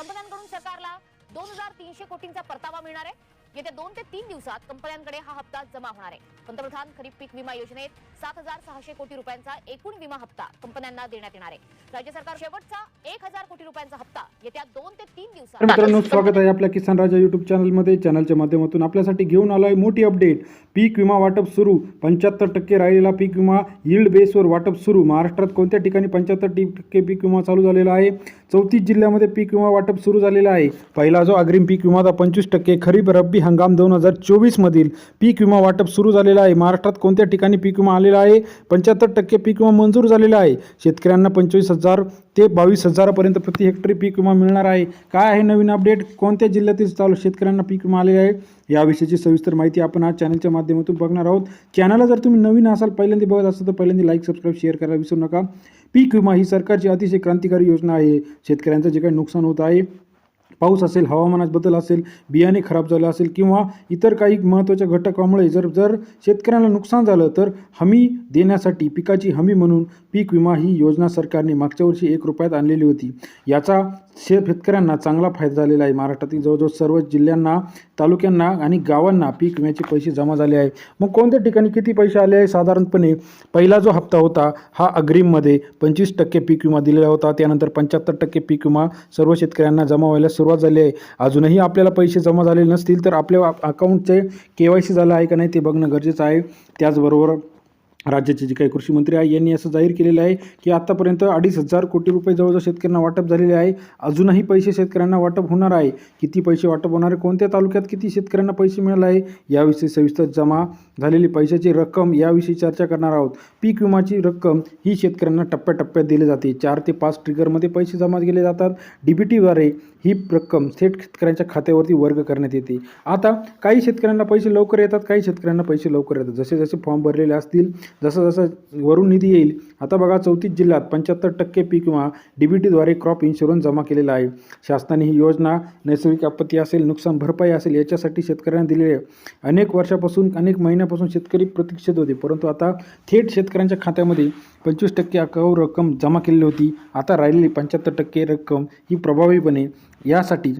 कंपन्यांकडून सरकारला दोन हजार तीनशे कोटींचा परतावा मिळणार आहे. येत्या दोन ते तीन दिवसात कंपन्यांकडे हा हप्ता जमा होणार आहे. पंतप्रधान खरीप पीक विमा योजनेत सात हजार सहाशे कोटी रुपयांचा एकूण विमा हप्ता कंपन्यांना देण्यात येणार आहे. राज्य सरकार शेवटचा एक हजार कोटी रुपयांचा हप्ता येत्या दोन ते तीन दिवसात मित्रांनो स्वागत आहे आपल्या किसान राजा यूट्यूब चॅनलमध्ये चॅनलच्या माध्यमातून. आपल्यासाठी घेऊन आलो आहे मोठी अपडेट पीक विमा वाटप सुरू. पंच्याहत्तर टक्के राहिलेला पीक विमा यील्ड बेसवर वाटप सुरू. महाराष्ट्रात कोणत्या ठिकाणी पंच्याहत्तर टक्के पीक विमा चालू झालेला आहे? चौतीस जिल्ह्यामध्ये पीक विमा वाटप सुरू झालेला आहे. पहिला जो अग्रिम पीक विमाचा पंचवीस टक्के खरीप रब्बी हंगाम दोन हजार चोवीसमधील पीक विमा वाटप सुरू झालेला आहे. महाराष्ट्रात कोणत्या ठिकाणी पीक विमा आलेला आहे? पंच्याहत्तर टक्के पीक विमा मंजूर झालेला आहे. शेतकऱ्यांना पंचवीस हजार ते बावीस हजारापर्यंत प्रति हेक्टरी पीक विमा मिळणार आहे. काय आहे नवीन अपडेट? कोणत्या जिल्ह्यातील चालू शेतकऱ्यांना पीक विमा आलेला आहे? याविषयीची सविस्तर माहिती आपण आज चॅनलच्या माध्यमातून बघणार आहोत. चॅनलला जर तुम्ही नवीन असाल पहिल्यांदा बघत असाल तर पहिल्यांदा लाईक सबस्क्राईब शेअर करायला विसरू नका. पीक विमा ही सरकारची अतिशय क्रांतिकारी योजना आहे. शेतकऱ्यांचं जे काही नुकसान होत आहे पाऊस असेल हवामानात बदल असेल बियाणे खराब झालं असेल किंवा इतर काही महत्त्वाच्या घटकामुळे जर जर शेतकऱ्यांना नुकसान झालं तर हमी देण्यासाठी पिकाची हमी म्हणून पीक विमा ही योजना सरकारने मागच्या वर्षी एक रुपयात आणलेली होती. याचा शेतकऱ्यांना चांगला फायदा झालेला आहे. महाराष्ट्रातील जवळजवळ सर्व जिल्ह्यांना तालुक्यांना आणि गावांना पीक विम्याचे पैसे जमा झाले आहे. मग कोणत्या ठिकाणी किती पैसे आले आहे? साधारणपणे पहिला जो हप्ता होता हा अग्रिममध्ये पंचवीस टक्के पीक विमा दिलेला होता. त्यानंतर पंच्याहत्तर टक्के पीक विमा सर्व शेतकऱ्यांना जमा व्हायला सुरुवात झाली आहे. अजूनही आपल्याला पैसे जमा झालेले नसतील तर आपल्या अकाउंटचे के वाय सी झालं आहे का नाही ते बघणं गरजेचं आहे. त्याचबरोबर राज्याचे जे काही कृषी मंत्री आहे यांनी असं जाहीर केलेलं आहे की आत्तापर्यंत अडीच हजार कोटी रुपये जवळजवळ शेतकऱ्यांना वाटप झालेले आहे. अजूनही पैसे शेतकऱ्यांना वाटप होणार आहे. किती पैसे वाटप होणार आहे? कोणत्या तालुक्यात किती शेतकऱ्यांना पैसे मिळाले आहे? याविषयी सविस्तर जमा झालेली पैशाची रक्कम याविषयी चर्चा करणार आहोत. पीक विमाची रक्कम ही शेतकऱ्यांना टप्प्याटप्प्यात दिली जाते. चार ते पाच ट्रिगरमध्ये पैसे जमा केले जातात. डी बी टीद्वारे ही रक्कम थेट शेतकऱ्यांच्या खात्यावरती वर्ग करण्यात येते. आता काही शेतकऱ्यांना पैसे लवकर येतात काही शेतकऱ्यांना पैसे लवकर येतात. जसे जसे फॉर्म भरलेले असतील जसं जसं वरून निधी येईल आता बघा चौतीस जिल्ह्यात पंच्याहत्तर टक्के पीक विमा डी बी टीद्वारे क्रॉप इन्शुरन्स जमा केलेला आहे. शासनाने ही योजना नैसर्गिक आपत्ती असेल नुकसान भरपाई असेल याच्यासाठी शेतकऱ्यांना दिलेली आहे. अनेक वर्षापासून अनेक महिन्यापासून शेतकरी प्रतीक्षित होते परंतु आता थेट शेतकऱ्यांच्या खात्यामध्ये पंचवीस टक्के अकाऊ रक्कम जमा केलेली होती. आता राहिलेली पंच्याहत्तर टक्के रक्कम ही प्रभावीपणे यासाठी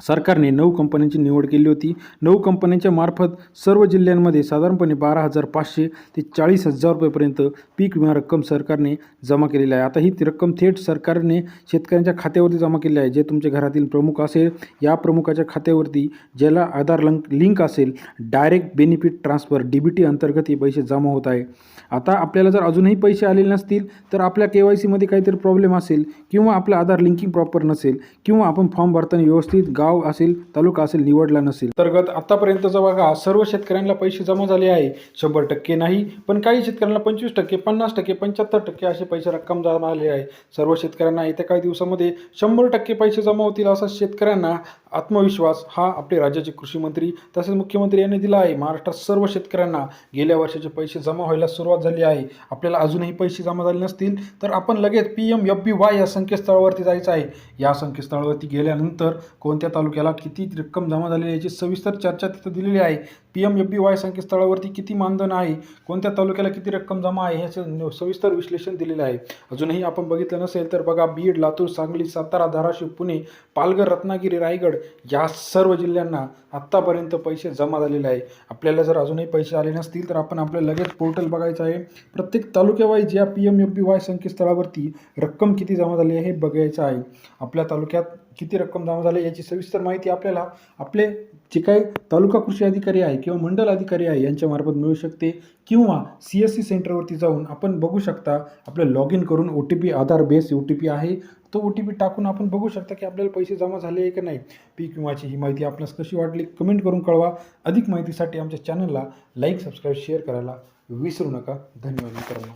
सरकारने नऊ कंपन्यांची निवड केली होती. नऊ कंपन्यांच्या मार्फत सर्व जिल्ह्यांमध्ये साधारणपणे बारा हजार पाचशे ते चाळीस हजार रुपयेपर्यंत पीक विमा रक्कम सरकारने जमा केलेली आहे. आता ही ती रक्कम थेट सरकारने शेतकऱ्यांच्या खात्यावरती जमा केली आहे. जे तुमच्या घरातील प्रमुख असेल या प्रमुखाच्या खात्यावरती ज्याला आधार लंक लिंक असेल direct benefit transfer D B T अंतर्गत हे पैसे जमा होत आहे. आता आपल्याला जर अजूनही पैसे आलेले नसतील तर आपल्या के वाय सीमध्ये काहीतरी प्रॉब्लेम असेल किंवा आपलं आधार लिंकिंग प्रॉपर नसेल किंवा आपण फॉर्म भरताना व्यवस्थित गाव असेल तालुका असेल निवडला नसेल. अंतर्गत आतापर्यंतचा बघा सर्व शेतकऱ्यांना पैसे जमा झाले आहे. शंभर टक्के नाही पण काही शेतकऱ्यांना पंचवीस टक्के पन्नास टक्के पंच्याहत्तर टक्के असे पैसे रक्कम जमा आले आहे. सर्व शेतकऱ्यांना येत्या काही दिवसामध्ये शंभर टक्के पैसे जमा होतील असा शेतकऱ्यांना आत्मविश्वास हा आपले राज्याचे कृषी मंत्री तसेच मुख्यमंत्री यांनी दिला आहे. महाराष्ट्रात सर्व शेतकऱ्यांना गेल्या वर्षाचे पैसे जमा व्हायला सुरुवात झाली आहे. आपल्याला अजूनही पैसे जमा झाले नसतील तर आपण लगेच P M F B Y या संकेतस्थळावरती जायचं आहे. या संकेतस्थळावरती गेल्यानंतर कोणत्या तालुक्याला किती रक्कम जमा झालेली आहे याची सविस्तर चर्चा तिथं दिलेली आहे. P M F B Y संकेतस्थळावरती किती मानधन आहे? कोणत्या तालुक्याला किती रक्कम जमा आहे ह्याचं सविस्तर विश्लेषण दिलेलं आहे. अजूनही आपण बघितलं नसेल तर बघा बीड लातूर सांगली सातारा धाराशिव पुणे पालघर रत्नागिरी रायगड या सर्व जिल्ह्यांना आत्तापर्यंत पैसे जमा झालेले आहे. आपल्याला जर अजूनही पैसे आले नसतील तर आपण आपलं लगेच पोर्टल बघायचं आहे. प्रत्येक तालुक्यावाईज या P M F B Y संकेतस्थळावरती रक्कम किती जमा झाली आहे हे बघायचं आहे. आपल्या तालुक्यात किती रक्कम जमा झाली याची सविस्तर माहिती आपल्याला आपले जे काही तालुका कृषी अधिकारी आहे किंवा मंडल अधिकारी आहे यांच्यामार्फत मिळू शकते. किंवा सी एस सी सेंटरवरती जाऊन आपण बघू शकता आपलं लॉग इन करून O T P Aadhaar base O T P आहे. तो ओ टी पी टाकून आपण बघू शकता की आपल्याला पैसे जमा झाले आहे की नाही. पीक विमाची ही माहिती आपणास कशी वाटली कमेंट करून कळवा. अधिक माहितीसाठी आमच्या चॅनलला लाईक सबस्क्राईब शेअर करायला विसरू नका. धन्यवाद मित्रांनो.